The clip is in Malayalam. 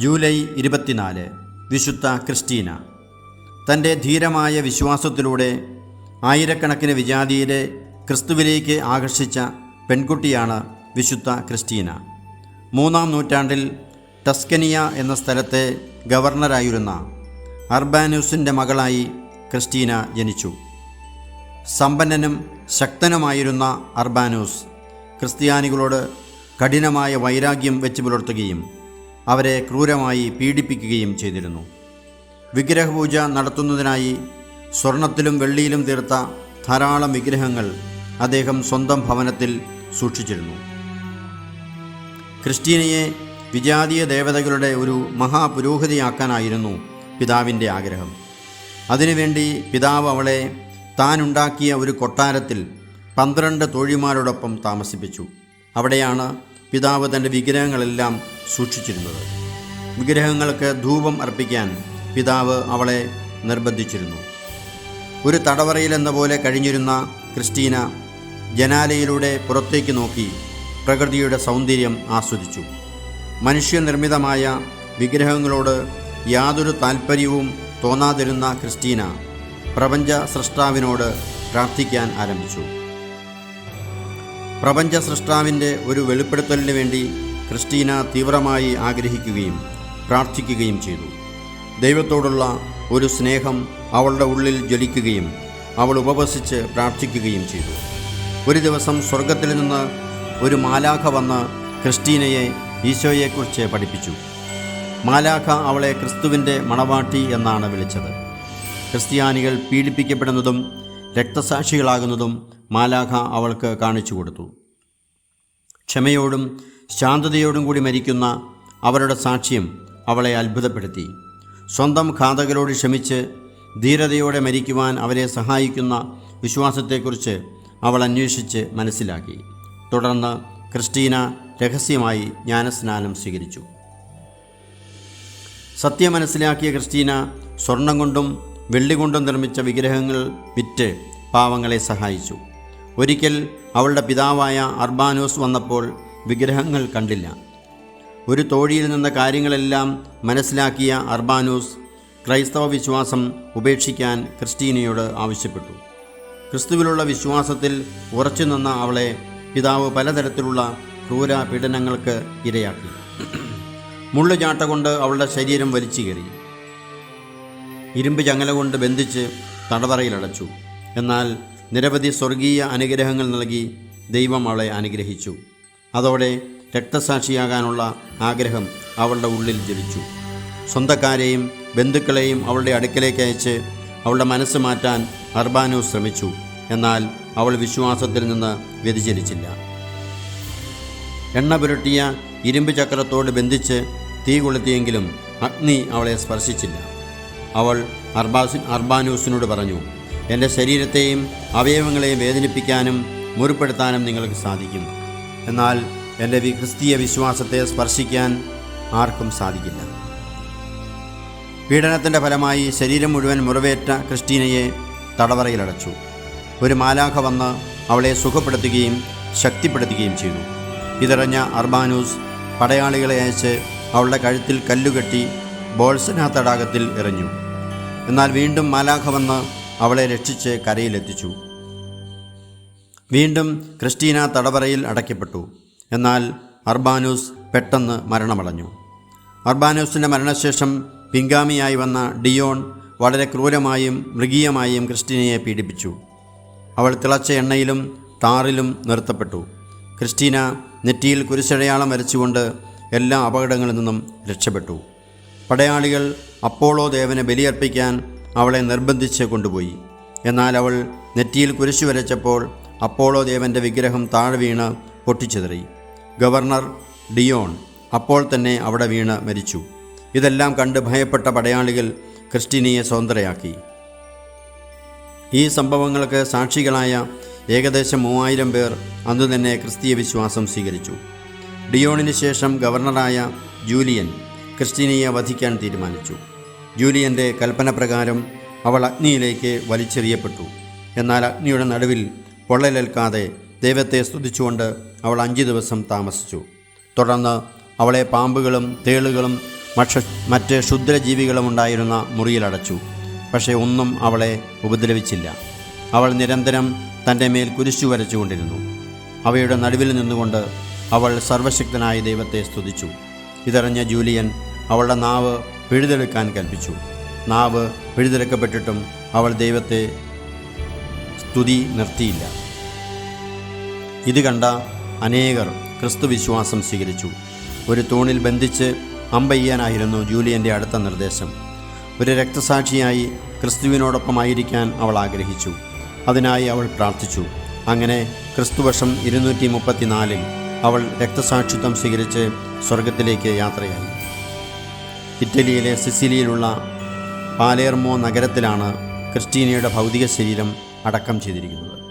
ജൂലൈ ഇരുപത്തിനാല് വിശുദ്ധ ക്രിസ്റ്റീന. തന്റെ ധീരമായ വിശ്വാസത്തിലൂടെ ആയിരക്കണക്കിന് വിജാതിയരെ ക്രിസ്തുവിലേക്ക് ആകർഷിച്ച പെൺകുട്ടിയാണ് വിശുദ്ധ ക്രിസ്റ്റീന. മൂന്നാം നൂറ്റാണ്ടിൽ ടസ്കനിയ എന്ന സ്ഥലത്തെ ഗവർണറായിരുന്ന അർബാനൂസിന്റെ മകളായി ക്രിസ്റ്റീന ജനിച്ചു. സമ്പന്നനും ശക്തനുമായിരുന്ന അർബാനൂസ് ക്രിസ്ത്യാനികളോട് കഠിനമായ വൈരാഗ്യം വെച്ച് പുലർത്തുകയും അവരെ ക്രൂരമായി പീഡിപ്പിക്കുകയും ചെയ്തിരുന്നു. വിഗ്രഹപൂജ നടത്തുന്നതിനായി സ്വർണത്തിലും വെള്ളിയിലും തീർത്ത ധാരാളം വിഗ്രഹങ്ങൾ അദ്ദേഹം സ്വന്തം ഭവനത്തിൽ സൂക്ഷിച്ചിരുന്നു. ക്രിസ്റ്റീനയെ വിജാതീയ ദേവതകളുടെ ഒരു മഹാപുരോഹിതയാക്കാനായിരുന്നു പിതാവിന്റെ ആഗ്രഹം. അതിനുവേണ്ടി പിതാവ് അവളെ താനുണ്ടാക്കിയ ഒരു കൊട്ടാരത്തിൽ പന്ത്രണ്ട് തോഴിമാരോടൊപ്പം താമസിപ്പിച്ചു. അവിടെയാണ് പിതാവ് തന്റെ വിഗ്രഹങ്ങളെല്ലാം സൂക്ഷിച്ചിരുന്നത്. വിഗ്രഹങ്ങൾക്ക് ധൂപം അർപ്പിക്കാൻ പിതാവ് അവളെ നിർബന്ധിച്ചിരുന്നു. ഒരു തടവറയിലെന്ന പോലെ കഴിഞ്ഞിരുന്ന ക്രിസ്റ്റീന ജനാലയിലൂടെ പുറത്തേക്ക് നോക്കി പ്രകൃതിയുടെ സൗന്ദര്യം ആസ്വദിച്ചു. മനുഷ്യനിർമ്മിതമായ വിഗ്രഹങ്ങളോട് യാതൊരു താൽപ്പര്യവും തോന്നാതിരുന്ന ക്രിസ്റ്റീന പ്രപഞ്ച സൃഷ്ടാവിനോട് പ്രാർത്ഥിക്കാൻ ആരംഭിച്ചു. പ്രപഞ്ച സൃഷ്ടാവിന്റെ ഒരു വെളിപ്പെടുത്തലിന് വേണ്ടി ക്രിസ്റ്റീന തീവ്രമായി ആഗ്രഹിക്കുകയും പ്രാർത്ഥിക്കുകയും ചെയ്തു. ദൈവത്തോടുള്ള ഒരു സ്നേഹം അവളുടെ ഉള്ളിൽ ജ്വലിക്കുകയും അവൾ ഉപവസിച്ച് പ്രാർത്ഥിക്കുകയും ചെയ്തു. ഒരു ദിവസം സ്വർഗത്തിൽ നിന്ന് ഒരു മാലാഖ വന്ന് ക്രിസ്റ്റീനയെ ഈശോയെക്കുറിച്ച് പഠിപ്പിച്ചു. മാലാഖ അവളെ ക്രിസ്തുവിന്റെ മണവാട്ടി എന്നാണ് വിളിച്ചത്. ക്രിസ്ത്യാനികൾ പീഡിപ്പിക്കപ്പെടുന്നതും രക്തസാക്ഷികളാകുന്നതും മാലാഖ അവൾക്ക് കാണിച്ചു കൊടുത്തു. ക്ഷമയോടും ശാന്തതയോടും കൂടി മരിക്കുന്ന അവരുടെ സാക്ഷ്യം അവളെ അത്ഭുതപ്പെടുത്തി. സ്വന്തം ഘാതകരോട് ക്ഷമിച്ച് ധീരതയോടെ മരിക്കുവാൻ അവരെ സഹായിക്കുന്ന വിശ്വാസത്തെക്കുറിച്ച് അവൾ അന്വേഷിച്ച് മനസ്സിലാക്കി. തുടർന്ന് ക്രിസ്റ്റീന രഹസ്യമായി ജ്ഞാനസ്നാനം സ്വീകരിച്ചു. സത്യം മനസ്സിലാക്കിയ ക്രിസ്റ്റീന സ്വർണം കൊണ്ടും വെള്ളി കൊണ്ടും നിർമ്മിച്ച വിഗ്രഹങ്ങൾ വിറ്റ് പാവങ്ങളെ സഹായിച്ചു. ഒരിക്കൽ അവളുടെ പിതാവായ അർബാനോസ് വന്നപ്പോൾ വിഗ്രഹങ്ങൾ കണ്ടില്ല. ഒരു തോഴിയിൽ നിന്ന കാര്യങ്ങളെല്ലാം മനസ്സിലാക്കിയ അർബാനോസ് ക്രൈസ്തവ വിശ്വാസം ഉപേക്ഷിക്കാൻ ക്രിസ്റ്റീനയോട് ആവശ്യപ്പെട്ടു. ക്രിസ്തുവിലുള്ള വിശ്വാസത്തിൽ ഉറച്ചു നിന്ന അവളെ പിതാവ് പലതരത്തിലുള്ള ക്രൂര പീഡനങ്ങൾക്ക് ഇരയാക്കി. മുള്ളുചാട്ട കൊണ്ട് അവളുടെ ശരീരം വലിച്ചു കയറി ഇരുമ്പ് ചങ്ങല കൊണ്ട് ബന്ധിച്ച് തടവറയിലടച്ചു എന്നാൽ നിരവധി സ്വർഗീയ അനുഗ്രഹങ്ങൾ നൽകി ദൈവം അവളെ അനുഗ്രഹിച്ചു. അതോടെ രക്തസാക്ഷിയാകാനുള്ള ആഗ്രഹം അവളുടെ ഉള്ളിൽ ജലിച്ചു സ്വന്തക്കാരെയും ബന്ധുക്കളെയും അവളുടെ അടുക്കലേക്ക് അയച്ച് അവളുടെ മനസ്സ് മാറ്റാൻ അർബാനു ശ്രമിച്ചു. എന്നാൽ അവൾ വിശ്വാസത്തിൽ നിന്ന് വ്യതിചരിച്ചില്ല എണ്ണ പുരട്ടിയ ഇരുമ്പ് ചക്രത്തോട് ബന്ധിച്ച് തീ കൊളുത്തിയെങ്കിലും അഗ്നി അവളെ സ്പർശിച്ചില്ല. അവൾ അർബാസി അർബാനൂസിനോട് പറഞ്ഞു എന്റെ ശരീരത്തെയും അവയവങ്ങളെയും വേദനിപ്പിക്കാനും മുറിപ്പെടുത്താനും നിങ്ങൾക്ക് സാധിക്കും. എന്നാൽ എന്റെ ക്രിസ്തീയ വിശ്വാസത്തെ സ്പർശിക്കാൻ ആർക്കും സാധിക്കില്ല. പീഡനത്തിന്റെ ഫലമായി ശരീരം മുഴുവൻ മുറിവേറ്റ ക്രിസ്റ്റീനയെ തടവറയിലടച്ചു. ഒരു മാലാഖ വന്ന് അവളെ സുഖപ്പെടുത്തുകയും ശക്തിപ്പെടുത്തുകയും ചെയ്തു. ഇതറിഞ്ഞ അർബാനൂസ് പടയാളികളെ അയച്ച് അവളുടെ കഴുത്തിൽ കല്ലുകെട്ടി ബോൾസന തടാകത്തിൽ എറിഞ്ഞു. എന്നാൽ വീണ്ടും മാലാഖ വന്ന് അവളെ രക്ഷിച്ച് കരയിലെത്തിച്ചു. വീണ്ടും ക്രിസ്റ്റീന തടവറയിൽ അടയ്ക്കപ്പെട്ടു. എന്നാൽ അർബാനൂസ് പെട്ടെന്ന് മരണമടഞ്ഞു. അർബാനൂസിന്റെ മരണശേഷം പിൻഗാമിയായി വന്ന ഡിയോൺ വളരെ ക്രൂരമായും മൃഗീയമായും ക്രിസ്റ്റീനയെ പീഡിപ്പിച്ചു. അവൾ തിളച്ച എണ്ണയിലും താറിലും നിർത്തപ്പെട്ടു. ക്രിസ്റ്റീന നെറ്റിയിൽ കുരിശടയാളം വരച്ചുകൊണ്ട് എല്ലാ അപകടങ്ങളിൽ നിന്നും രക്ഷപ്പെട്ടു. പടയാളികൾ അപ്പോളോ ദേവനെ ബലിയർപ്പിക്കാൻ അവളെ നിർബന്ധിച്ച് കൊണ്ടുപോയി. എന്നാൽ അവൾ നെറ്റിയിൽ കുരിശു വരച്ചപ്പോൾ അപ്പോളോ ദേവന്റെ വിഗ്രഹം താഴെ വീണ് പൊട്ടിച്ചെതറി. ഗവർണർ ഡിയോൺ അപ്പോൾ തന്നെ അവിടെ വീണ് മരിച്ചു. ഇതെല്ലാം കണ്ട് ഭയപ്പെട്ട പടയാളികൾ ക്രിസ്റ്റീനയെ സ്വതന്ത്രയാക്കി. ഈ സംഭവങ്ങൾക്ക് സാക്ഷികളായ ഏകദേശം മൂവായിരം പേർ അന്നു തന്നെ ക്രിസ്തീയ വിശ്വാസം സ്വീകരിച്ചു. ഡിയോണിന് ശേഷം ഗവർണറായ ജൂലിയൻ ക്രിസ്റ്റീനയെ വധിക്കാൻ തീരുമാനിച്ചു. ജൂലിയന്റെ കൽപ്പനപ്രകാരം അവൾ അഗ്നിയിലേക്ക് വലിച്ചെറിയപ്പെട്ടു. എന്നാൽ അഗ്നിയുടെ നടുവിൽ പൊള്ളലേൽക്കാതെ ദൈവത്തെ സ്തുതിച്ചുകൊണ്ട് അവൾ അഞ്ച് ദിവസം താമസിച്ചു. തുടർന്ന് അവളെ പാമ്പുകളും തേളുകളും മക്ഷ മറ്റ് ക്ഷുദ്രജീവികളും ഉണ്ടായിരുന്ന മുറിയിലടച്ചു പക്ഷേ ഒന്നും അവളെ ഉപദ്രവിച്ചില്ല. അവൾ നിരന്തരം തന്റെ മേൽ കുരിശു വരച്ചുകൊണ്ടിരുന്നു. അവയുടെ നടുവിൽ നിന്നുകൊണ്ട് അവൾ സർവശക്തനായ ദൈവത്തെ സ്തുതിച്ചു. ഇതറിഞ്ഞ ജൂലിയൻ അവളുടെ നാവ് പിഴുതെടുക്കാൻ കൽപ്പിച്ചു. നാവ് പിഴുതെടുക്കപ്പെട്ടിട്ടും അവൾ ദൈവത്തെ സ്തുതി നിർത്തിയില്ല. ഇത് കണ്ട അനേകർ ക്രിസ്തുവിശ്വാസം സ്വീകരിച്ചു. ഒരു തൂണിൽ ബന്ധിച്ച് അമ്പയ്യാനായിരുന്നു ജൂലിയന്റെ അടുത്ത നിർദ്ദേശം. ഒരു രക്തസാക്ഷിയായി ക്രിസ്തുവിനോടൊപ്പമായിരിക്കാൻ അവൾ ആഗ്രഹിച്ചു. അതിനായി അവൾ പ്രാർത്ഥിച്ചു. അങ്ങനെ ക്രിസ്തുവർഷം ഇരുന്നൂറ്റി മുപ്പത്തിനാലിൽ അവൾ രക്തസാക്ഷിത്വം സ്വീകരിച്ച് സ്വർഗത്തിലേക്ക് യാത്രയായി. ഇറ്റലിയിലെ സിസിലിയിലുള്ള പാലേർമോ നഗരത്തിലാണ് ക്രിസ്റ്റീനയുടെ ഭൗതിക ശരീരം അടക്കം ചെയ്തിരിക്കുന്നത്.